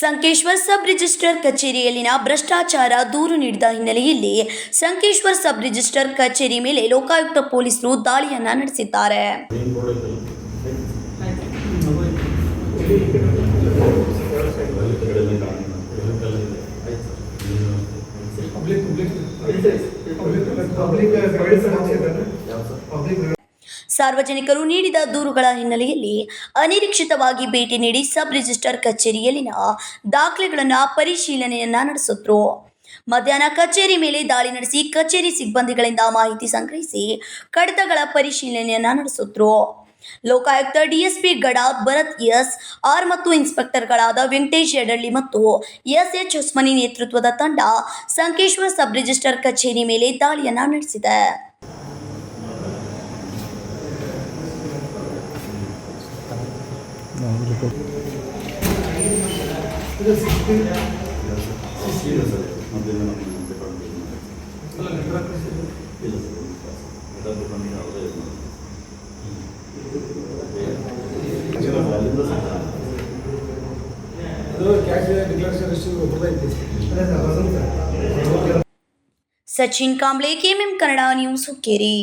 Sankeshwar sub register ಕಚೇರಿಯಲ್ಲಿನ ಭ್ರಷ್ಟಾಚಾರ ದೂರು ನೀಡಿದ ಹಿನ್ನೆಲೆಯಲ್ಲಿ ಸಂಕೇಶ್ವರ್ ಸಬ್ ರಿಜಿಸ್ಟರ್ ಕಚೇರಿ ಮೇಲೆ ಲೋಕಾಯುಕ್ತ ಪೊಲೀಸರು ದಾಳಿಯನ್ನ ನಡೆಸಿದ್ದಾರೆ. ಪಬ್ಲಿಕ್ ಸಾರ್ವಜನಿಕರು ನೀಡಿದ ದೂರುಗಳ ಹಿನ್ನೆಲೆಯಲ್ಲಿ ಅನಿರೀಕ್ಷಿತವಾಗಿ ಭೇಟಿ ನೀಡಿ ಸಬ್ ರಿಜಿಸ್ಟರ್ ಕಚೇರಿಯಲ್ಲಿನ ದಾಖಲೆಗಳನ್ನು ಪರಿಶೀಲನೆಯನ್ನ ನಡೆಸಿದ್ರು. ಮಧ್ಯಾಹ್ನ ಕಚೇರಿ ಮೇಲೆ ದಾಳಿ ನಡೆಸಿ ಕಚೇರಿ ಸಿಬ್ಬಂದಿಗಳಿಂದ ಮಾಹಿತಿ ಸಂಗ್ರಹಿಸಿ ಕಡತಗಳ ಪರಿಶೀಲನೆಯನ್ನ ನಡೆಸಿದ್ರು. ಲೋಕಾಯುಕ್ತ ಡಿಎಸ್ಪಿ ಗಡ ಭರತ್ ಎಸ್, ಆರ್ ಮತ್ತು ಇನ್ಸ್ಪೆಕ್ಟರ್ಗಳಾದ ವೆಂಕಟೇಶ್ ಯಡಳ್ಳಿ ಮತ್ತು ಎಸ್ ಎಚ್ ಉಸ್ಮನಿ ನೇತೃತ್ವದ ತಂಡ ಸಂಕೇಶ್ವರ ಸಬ್ ರಿಜಿಸ್ಟರ್ ಕಚೇರಿ ಮೇಲೆ ದಾಳಿಯನ್ನ ನಡೆಸಿದೆ. Sachin Kamble KMM Kannada news Hukkeri